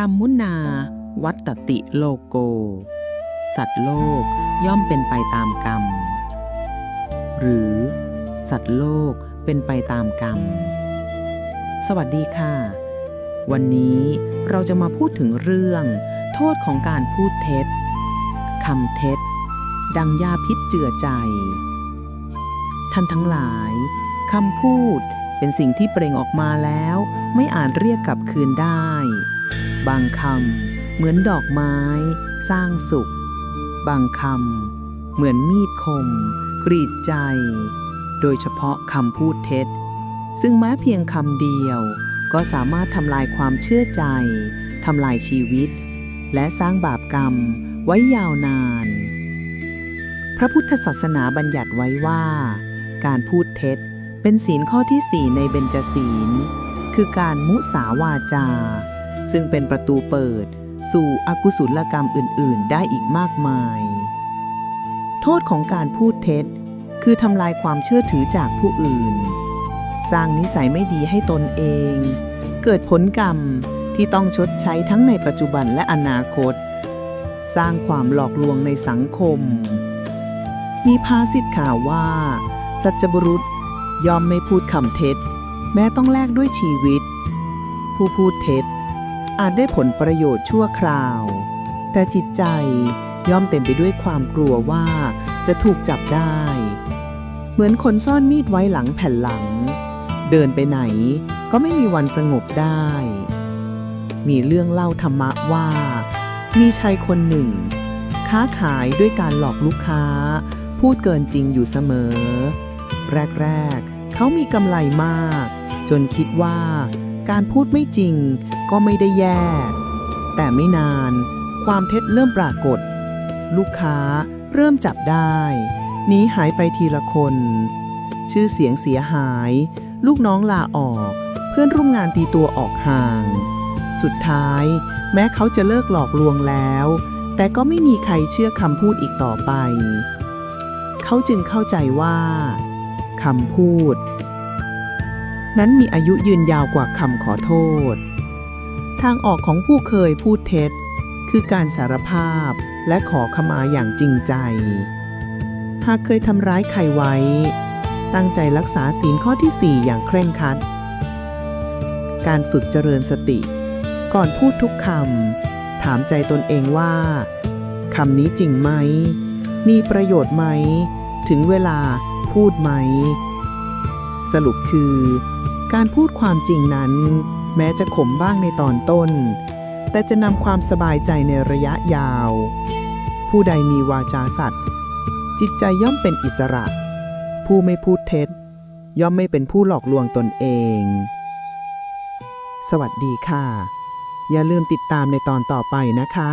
กรรมมุนา วัตติโลโก สัตว์โลกย่อมเป็นไปตามกรรม หรือ สัตว์โลกเป็นไปตามกรรม สวัสดีค่ะ วันนี้เราจะมาพูดถึงเรื่อง โทษของการพูดเท็จคำเท็จ ดังยาพิษเจือใจ ท่านทั้งหลายคำพูดเป็นสิ่งที่เปล่งออกมาแล้ว ไม่อาจเรียกกลับคืนได้ บางคำเหมือนดอกไม้ สร้างสุข บางคำเหมือนมีดคม กรีดใจ โดยเฉพาะคำพูดเท็จ ซึ่งแม้เพียงคำเดียว ก็สามารถทำลายความเชื่อใจทำลายชีวิต และสร้างบาปกรรมไว้ยาวนาน พระพุทธศาสนาบัญญัติไว้ว่า การพูดเท็จเป็นศีลข้อที่สี่ในเบญจศีล คือการมุสาวาจา ซึ่งเป็นประตูเปิด สู่อกุศลกรรมอื่น ๆ ได้อีกมากมาย โทษของการพูดเท็จ คือทำลายความเชื่อถือจากผู้อื่น สร้างนิสัยไม่ดีให้ตนเอง เกิดผลกรรมที่ต้องชดใช้ทั้งในปัจจุบันและอนาคต สร้างความหลอกลวงในสังคม มีภาษิตข่าวว่า สัจบุรุษยอมไม่พูดคำเท็จ แม้ต้องแลกด้วยชีวิต ผู้พูดเท็จ อาจได้ผลประโยชน์ชั่วคราว แต่จิตใจย่อมเต็มไปด้วยความกลัวว่าจะถูกจับได้ เหมือนคนซ่อนมีดไว้หลังแผ่นหลัง เดินไปไหนก็ไม่มีวันสงบได้ มีเรื่องเล่าธรรมะว่า มีชายคนหนึ่ง ค้าขายด้วยการหลอกลูกค้า พูดเกินจริงอยู่เสมอ แรก ๆ เขามีกำไรมาก จนคิดว่าการพูดไม่จริง ก็ไม่ได้แย่ แต่ไม่นานความเท็จเริ่มปรากฏ ลูกค้าเริ่มจับได้หนีหายไปทีละคน ชื่อเสียงเสียหาย ลูกน้องลาออก เพื่อนร่วมงานตีตัวออกห่าง สุดท้าย แม้เขาจะเลิกหลอกลวงแล้ว แต่ก็ไม่มีใครเชื่อคำพูดอีกต่อไป เขาจึงเข้าใจว่าคำพูด นั้นมีอายุยืนยาวกว่าคำขอโทษ ทางออกของผู้เคยพูดเท็จ คือการสารภาพและขอขมาอย่างจริงใจ หากเคยทำร้ายใครไว้ ตั้งใจรักษาศีลข้อที่ 4 อย่างเคร่งครัด การฝึกเจริญสติ ก่อนพูดทุกคำถามใจตนเองว่าคำนี้จริงไหม มีประโยชน์ไหม ถึงเวลาพูดไหม สรุปคือ การพูดความจริงนั้น แม้จะขมบ้างในตอนต้น แต่จะนำความสบายใจในระยะยาว ผู้ใดมีวาจาสัตย์จิตใจย่อมเป็นอิสระ ผู้ไม่พูดเท็จ ย่อมไม่เป็นผู้หลอกลวงตนเอง สวัสดีค่ะ อย่าลืมติดตามในตอนต่อไปนะคะ